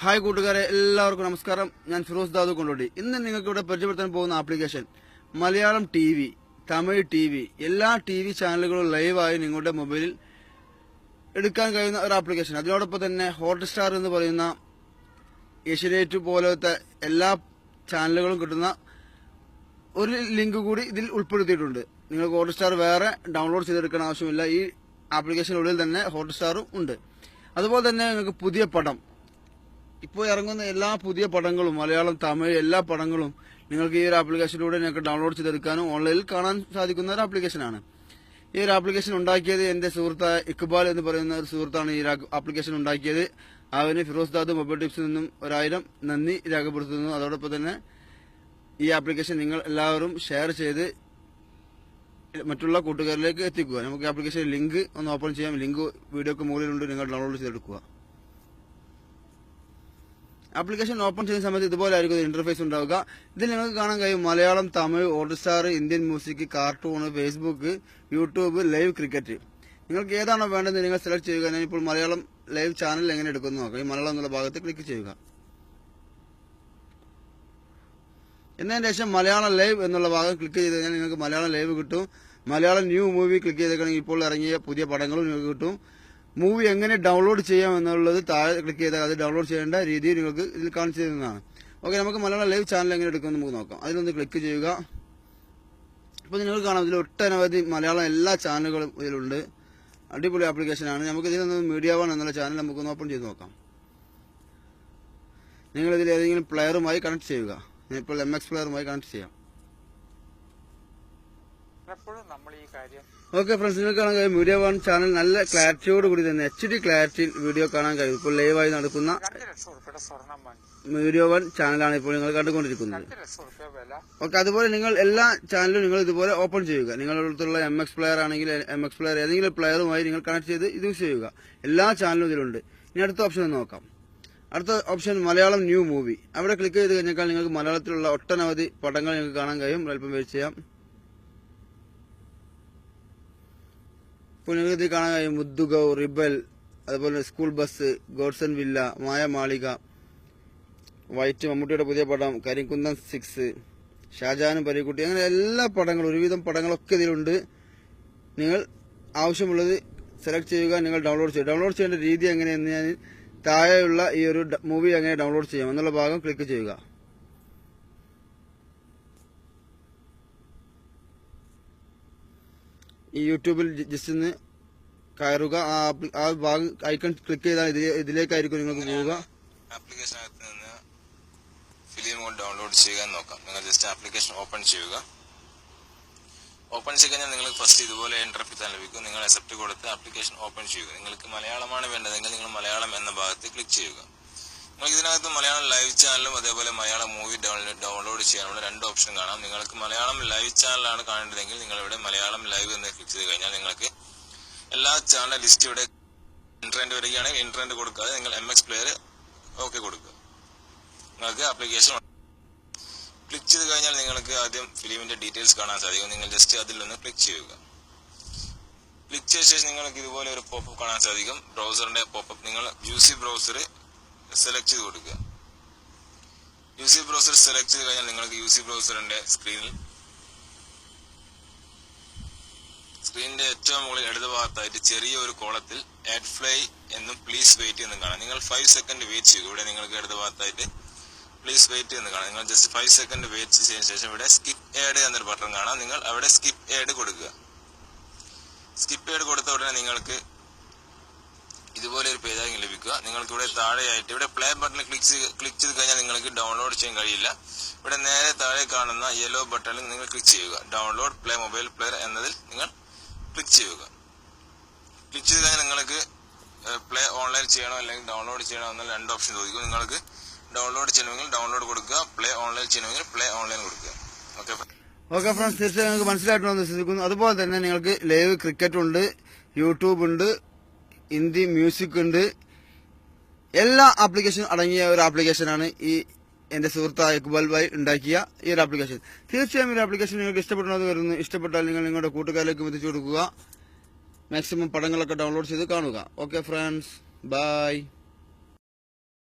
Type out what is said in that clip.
Hi കൂട്ടുകാരെ എല്ലാവർക്കും നമസ്കാരം. ഞാൻ ഫിറോസ് ദാദു കൊണ്ടോട്ടി. ഇന്ന് നിങ്ങൾക്ക് ഇവിടെ പരിചയപ്പെടുത്താൻ പോകുന്ന application Malayalam T V Tamil T V എല്ലാ ടി വി ചാനലുകളും ലൈവായി നിങ്ങളുടെ മൊബൈലിൽ എടുക്കാൻ കഴിയുന്ന ഒരു ആപ്ലിക്കേഷൻ. അതിനോടൊപ്പം തന്നെ ഹോട്ട്സ്റ്റാർ എന്ന് പറയുന്ന ഏഷ്യനേറ്റ് പോലത്തെ എല്ലാ ചാനലുകളും കിട്ടുന്ന ഒരു ലിങ്ക് കൂടി ഇതിൽ ഉൾപ്പെടുത്തിയിട്ടുണ്ട്. നിങ്ങൾക്ക് ഹോട്ട്സ്റ്റാർ വേറെ ഡൗൺലോഡ് ചെയ്തെടുക്കേണ്ട ആവശ്യമില്ല. ഈ ആപ്ലിക്കേഷനുള്ളിൽ തന്നെ ഹോട്ട്സ്റ്റാറും ഉണ്ട്. അതുപോലെ തന്നെ നിങ്ങൾക്ക് പുതിയ പടം ഇപ്പോൾ ഇറങ്ങുന്ന എല്ലാ പുതിയ പടങ്ങളും മലയാളം തമിഴ് എല്ലാ പടങ്ങളും നിങ്ങൾക്ക് ഈ ഒരു ആപ്ലിക്കേഷനിലൂടെ നിങ്ങൾക്ക് ഡൗൺലോഡ് ചെയ്തെടുക്കാനും ഓൺലൈനിൽ കാണാൻ സാധിക്കുന്ന ഒരു ആപ്ലിക്കേഷനാണ് ഈ ഒരു ആപ്ലിക്കേഷൻ ഉണ്ടാക്കിയത് എന്റെ സുഹൃത്തായ ഇക്ബാൽ എന്ന് പറയുന്ന ഒരു സുഹൃത്താണ് ഈ ആപ്ലിക്കേഷൻ ഉണ്ടാക്കിയത്. അവന് ഫിറോസ് ദാദ് മൊബൈൽ ടിപ്സിൽ നിന്നും ഒരായിരം നന്ദി രേഖപ്പെടുത്തുന്നു. അതോടൊപ്പം തന്നെ ഈ ആപ്ലിക്കേഷൻ നിങ്ങൾ എല്ലാവരും ഷെയർ ചെയ്ത് മറ്റുള്ള കൂട്ടുകാരിലേക്ക് എത്തിക്കുക. നമുക്ക് ആപ്ലിക്കേഷൻ ലിങ്ക് ഒന്ന് ഓപ്പൺ ചെയ്യാം. ലിങ്ക് വീഡിയോക്ക് മുകളിലുണ്ട്. നിങ്ങൾ ഡൗൺലോഡ് ചെയ്തെടുക്കുക. ആപ്ലിക്കേഷൻ ഓപ്പൺ ചെയ്യുന്ന സമയത്ത് ഇതുപോലെ ആയിരിക്കും ഇന്റർഫേസ് ഉണ്ടാവുക. ഇതിൽ നിങ്ങൾക്ക് കാണാൻ കഴിയും Malayalam Tamil Hotstar Indian music cartoon Facebook YouTube live cricket നിങ്ങൾക്ക് ഏതാണോ വേണ്ടത് നിങ്ങൾ സെലക്ട് ചെയ്യുക. ഞാൻ ഇപ്പോൾ മലയാളം ലൈവ് ചാനൽ എങ്ങനെ എടുക്കുന്നു നോക്കാം. ഈ മലയാളം എന്നുള്ള ഭാഗത്ത് ക്ലിക്ക് ചെയ്യുക. എന്നതിന് ശേഷം മലയാളം ലൈവ് എന്നുള്ള ഭാഗം ക്ലിക്ക് ചെയ്ത് കഴിഞ്ഞാൽ നിങ്ങൾക്ക് മലയാളം ലൈവ് കിട്ടും. മലയാളം ന്യൂ മൂവി ക്ലിക്ക് ചെയ്തേക്കണമെങ്കിൽ ഇപ്പോൾ ഇറങ്ങിയ പുതിയ പടങ്ങളും നിങ്ങൾക്ക് കിട്ടും. മൂവി എങ്ങനെ ഡൗൺലോഡ് ചെയ്യാം എന്നുള്ളത് താഴെ ക്ലിക്ക് ചെയ്താൽ അത് ഡൗൺലോഡ് ചെയ്യേണ്ട രീതി നിങ്ങൾക്ക് ഇതിൽ കാണിച്ചു തരുന്നതാണ്. ഓക്കെ നമുക്ക് മലയാളം ലൈവ് ചാനൽ എങ്ങനെ എടുക്കുമെന്ന് നമുക്ക് നോക്കാം. അതിലൊന്ന് ക്ലിക്ക് ചെയ്യുക. അപ്പോൾ നിങ്ങൾക്ക് കാണാം ഇതിൽ ഒട്ടനവധി മലയാളം എല്ലാ ചാനലുകളും ഇതിലുണ്ട്. അടിപൊളി ആപ്ലിക്കേഷനാണ് നമുക്ക് ഇതിലൊന്ന് മീഡിയ വൺ എന്നുള്ള ചാനൽ നമുക്കൊന്ന് ഓപ്പൺ ചെയ്ത് നോക്കാം. നിങ്ങളിതിൽ ഏതെങ്കിലും പ്ലെയറുമായി കണക്ട് ചെയ്യുക. ഞാനിപ്പോൾ എം എക്സ് പ്ലെയറുമായി കണക്ട് ചെയ്യാം. ഓക്കെ ഫ്രണ്ട്സ് നിങ്ങൾക്ക് കാണാൻ കഴിയും. മീഡിയ വൺ ചാനൽ നല്ല ക്ലാരിറ്റിയോട് കൂടി തന്നെ എച്ച് ഡി ക്ലാരിറ്റിയിൽ വീഡിയോ കാണാൻ കഴിയും. ഇപ്പോൾ ലൈവായി നടക്കുന്ന വീഡിയോ വൺ ചാനലാണ് ഇപ്പോൾ നിങ്ങൾ കണ്ടുകൊണ്ടിരിക്കുന്നത്. ഓക്കെ അതുപോലെ നിങ്ങൾ എല്ലാ ചാനലും നിങ്ങൾ ഇതുപോലെ ഓപ്പൺ ചെയ്യുക. നിങ്ങളുടെ അടുത്തുള്ള എം എക്സ് പ്ലെയർ ആണെങ്കിൽ എം എക്സ് പ്ലെയർ ഏതെങ്കിലും പ്ലെയറുമായി നിങ്ങൾ കണക്ട് ചെയ്ത് ഇത് യൂസ് ചെയ്യുക. എല്ലാ ചാനലും ഇതിലുണ്ട്. ഇനി അടുത്ത ഓപ്ഷൻ നോക്കാം. അടുത്ത ഓപ്ഷൻ മലയാളം ന്യൂ മൂവി അവിടെ ക്ലിക്ക് ചെയ്ത് കഴിഞ്ഞാൽ നിങ്ങൾക്ക് മലയാളത്തിലുള്ള ഒട്ടനവധി പടങ്ങൾ നിങ്ങൾക്ക് കാണാൻ കഴിയും. അല്പം വെയിറ്റ് ചെയ്യാം. ഇത് കാണാൻ കഴിയും. മുദ്ദുഗൗ റിബൽ അതുപോലെ സ്കൂൾ ബസ് ഗോഡ്സൺ വില്ല മായ മാളിക വൈറ്റ് മമ്മൂട്ടിയുടെ പുതിയ പടം കരിങ്കുന്നം സിക്സ് ഷാജാനും പരിക്കുട്ടി അങ്ങനെ എല്ലാ പടങ്ങളും ഒരുവിധം പടങ്ങളൊക്കെ ഇതിലുണ്ട്. നിങ്ങൾ ആവശ്യമുള്ളത് സെലക്ട് ചെയ്യുക നിങ്ങൾ ഡൗൺലോഡ് ചെയ്യുക. ഡൗൺലോഡ് ചെയ്യേണ്ട രീതി എങ്ങനെയെന്ന് ഞാൻ താഴെയുള്ള ഈ ഒരു മൂവി എങ്ങനെ ഡൗൺലോഡ് ചെയ്യാം എന്നുള്ള ഭാഗം ക്ലിക്ക് ചെയ്യുക. ഈ യൂട്യൂബിൽ ജസ്റ്റ് ഒന്ന് കയറുക. ആ ആ ഭാഗം ഐക്കൺ ക്ലിക്ക് ചെയ്താൽ ഇതിലേക്കായിരിക്കും നിങ്ങൾക്ക് പോവുക. ആപ്ലിക്കേഷനകത്ത് നിന്ന് ഫിലിം ഡൗൺലോഡ് ചെയ്യാൻ നോക്കാം. നിങ്ങൾ ജസ്റ്റ് ആപ്ലിക്കേഷൻ ഓപ്പൺ ചെയ്യുക. ഓപ്പൺ ചെയ്ത് കഴിഞ്ഞാൽ നിങ്ങൾ ഫസ്റ്റ് ഇതുപോലെ ഇന്റർഫിത്താൻ ലഭിക്കും. നിങ്ങൾ അക്സെപ്റ്റ് കൊടുത്ത് ആപ്ലിക്കേഷൻ ഓപ്പൺ ചെയ്യുക. നിങ്ങൾക്ക് മലയാളമാണ് വേണ്ടതെങ്കിൽ നിങ്ങൾ മലയാളം എന്ന ഭാഗത്ത് ക്ലിക്ക് ചെയ്യുക. ഇതിനകത്ത് മലയാളം ലൈവ് ചാനലും അതേപോലെ മലയാളം മൂവി ഡൗൺലോഡ് ഡൗൺലോഡ് ചെയ്യാനുള്ള രണ്ട് ഓപ്ഷൻ കാണാം. നിങ്ങൾക്ക് മലയാളം ലൈവ് ചാനലാണ് കാണേണ്ടതെങ്കിൽ നിങ്ങൾ ഇവിടെ മലയാളം ലൈവ് എന്ന് ക്ലിക്ക് ചെയ്ത് കഴിഞ്ഞാൽ നിങ്ങൾക്ക് എല്ലാ ചാനൽ ലിസ്റ്റ് ഇവിടെ ഇന്റർനെറ്റ് വരികയാണെങ്കിൽ ഇന്റർനെറ്റ് കൊടുക്കാതെ നിങ്ങൾ എം എക്സ് പ്ലെയർ ഓക്കെ കൊടുക്കുക. നിങ്ങൾക്ക് ആപ്ലിക്കേഷൻ ക്ലിക്ക് ചെയ്ത് കഴിഞ്ഞാൽ നിങ്ങൾക്ക് ആദ്യം ഫിലിമിന്റെ ഡീറ്റെയിൽസ് കാണാൻ സാധിക്കും. നിങ്ങൾ ജസ്റ്റ് അതിൽ ഒന്ന് ക്ലിക്ക് ചെയ്യുക. ക്ലിക്ക് ചെയ്ത ശേഷം നിങ്ങൾക്ക് ഇതുപോലെ ഒരു പോപ്പ് കാണാൻ സാധിക്കും. ബ്രൗസറിന്റെ പോപ്പ് നിങ്ങൾ യു സി ബ്രൗസർ സെലക്ട് ചെയ്ത് കൊടുക്കുക. യു സി ബ്രൗസർ സെലക്ട് ചെയ്ത് കഴിഞ്ഞാൽ നിങ്ങൾക്ക് യു സി ബ്രൗസറിന്റെ സ്ക്രീനിൽ സ്ക്രീനിന്റെ ഏറ്റവും മുകളിൽ ഇടത് ഭാഗത്തായിട്ട് ചെറിയ ഒരു കോളത്തിൽ ആഡ് ഫ്ലൈ എന്നും പ്ലീസ് വെയിറ്റ് എന്നും കാണാം. നിങ്ങൾ ഫൈവ് സെക്കൻഡ് വെയിറ്റ് ചെയ്യുക ഇവിടെ നിങ്ങൾക്ക് ഇടത് ഭാഗത്തായിട്ട് പ്ലീസ് വെയിറ്റ് എന്ന് കാണാം. നിങ്ങൾ ജസ്റ്റ് ഫൈവ് സെക്കൻഡ് വെയിറ്റ് ചെയ്തതിനു ശേഷം ഇവിടെ സ്കിപ്പ് ആഡ് എന്നൊരു ബട്ടൺ കാണാം. നിങ്ങൾ അവിടെ സ്കിപ്പ് ആഡ് കൊടുക്കുക. സ്കിപ്പ് ആഡ് കൊടുത്ത ഉടനെ നിങ്ങൾക്ക് ഇതുപോലെ ഒരു പേജാകും ലഭിക്കുക നിങ്ങൾക്ക് ഇവിടെ താഴെയായിട്ട് ഇവിടെ പ്ലേ ബട്ടണിൽ ക്ലിക്ക് ക്ലിക്ക് ചെയ്ത് കഴിഞ്ഞാൽ നിങ്ങൾക്ക് ഡൗൺലോഡ് ചെയ്യാൻ കഴിയില്ല. ഇവിടെ നേരെ താഴെ കാണുന്ന യെല്ലോ ബട്ടണിൽ നിങ്ങൾ ക്ലിക്ക് ചെയ്യുക. ഡൗൺലോഡ് പ്ലേ മൊബൈൽ പ്ലെയർ എന്നതിൽ നിങ്ങൾ ക്ലിക്ക് ചെയ്യുക. ക്ലിക്ക് ചെയ്ത് കഴിഞ്ഞാൽ നിങ്ങൾക്ക് പ്ലേ ഓൺലൈൻ ചെയ്യണോ അല്ലെങ്കിൽ ഡൗൺലോഡ് ചെയ്യണോ എന്നുള്ള രണ്ട് ഓപ്ഷൻ ചോദിക്കും. നിങ്ങൾക്ക് ഡൗൺലോഡ് ചെയ്യണമെങ്കിൽ ഡൗൺലോഡ് കൊടുക്കുക പ്ലേ ഓൺലൈൻ ചെയ്യണമെങ്കിൽ പ്ലേ ഓൺലൈൻ കൊടുക്കുക. ഓക്കെ ഓക്കെ ഫ്രണ്ട്സ് തീർച്ചയായും നിങ്ങൾക്ക് മനസ്സിലായിട്ടുണ്ടെന്ന് വിശ്വസിക്കുന്നു. അതുപോലെ തന്നെ നിങ്ങൾക്ക് ലൈവ് ക്രിക്കറ്റ് ഉണ്ട് യൂട്യൂബ് ഉണ്ട് ഹിന്ദി മ്യൂസിക് ഉണ്ട് എല്ലാ ആപ്ലിക്കേഷനും അടങ്ങിയ ഒരു ആപ്ലിക്കേഷനാണ് ഈ എന്റെ സുഹൃത്തായ ഇക്ബാൽ ഭായ് ഉണ്ടാക്കിയ ഈ ഒരു ആപ്ലിക്കേഷൻ തീർച്ചയായും ഈ ആപ്ലിക്കേഷൻ നിങ്ങൾക്ക് ഇഷ്ടപ്പെടുന്നത് വരുന്നു. ഇഷ്ടപ്പെട്ടാൽ നിങ്ങൾ നിങ്ങളുടെ കൂട്ടുകാരിലേക്ക് എത്തിച്ചു കൊടുക്കുക. മാക്സിമം പടങ്ങളൊക്കെ ഡൗൺലോഡ് ചെയ്ത് കാണുക. Okay friends bye